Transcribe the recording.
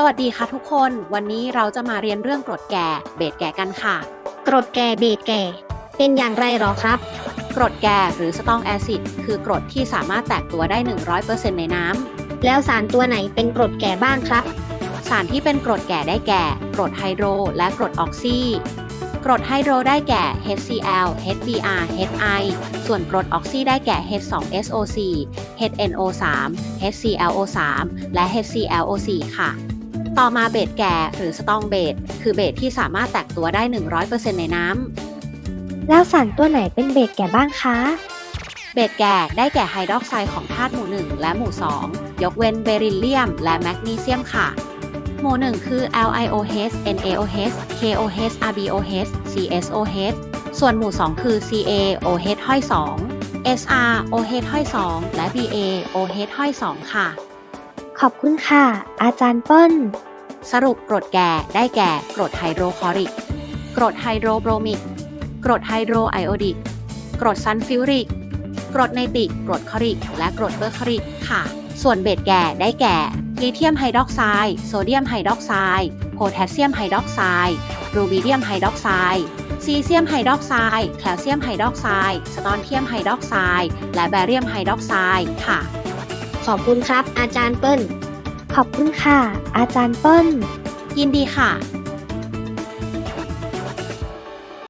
สวัสดีค่ะทุกคน วันนี้เราจะมาเรียนเรื่องกรดแก่ เบสแก่กันค่ะ กรดแก่เบสแก่ เป็นอย่างไรหรอครับ กรดแก่หรือสตองแอซิดคือกรดที่สามารถแตกตัวได้ 100%ในน้ำ แล้วสารตัวไหนเป็นกรดแก่บ้างครับ สารที่เป็นกรดแก่ได้แก่ กรดไฮโดรและกรดออกซีกรดไฮโดรได้แก่ HCl HBr HI ส่วนกรดออกซีได้แก่ H2SO4 HNO3 HClO3 และ HClO4 ค่ะ ต่อมาเบสแก่หรือสตองเบสคือเบสที่สามารถแตกตัวได้ 100%ในน้ำ แล้วสารตัวไหนเป็นเบสแก่บ้างคะ เบสแก่ได้แก่ไฮดรอกไซด์ของธาตุหมู่ 1 และหมู่ 2 ยกเว้นเบริลเลียม และแมกนีเซียมค่ะ หมู่ 1 คือ LiOH NaOH KOH RbOH CSOH ส่วนหมู่ 2 คือ CaOH ห้อย 2 SrOH ห้อย 2 และ BaOH ห้อย 2 ค่ะขอบคุณค่ะ อาจารย์เปิ้ล สรุปกรดแก่ได้แก่กรดไฮโดรคลอริก กรดไฮโดรบรมิก กรดไฮโดรไอโอดิก กรดซัลฟิวริก กรดไนติก กรดคลอริก และกรดเบอร์คลอริกค่ะ ส่วนเบสแก่ได้แก่ลิเธียมไฮดรอกไซด์ โซเดียมไฮดรอกไซด์ โพแทสเซียมไฮดรอกไซด์ รูบิเดียมไฮดรอกไซด์ ซีเซียมไฮดรอกไซด์ แคลเซียมไฮดรอกไซด์ สตอนเทียมไฮดรอกไซด์ และแบเรียมไฮดรอกไซด์ค่ะ ขอบคุณครับ อาจารย์เปิ้ล ขอบคุณค่ะ อาจารย์เปิ้ลยินดีค่ะ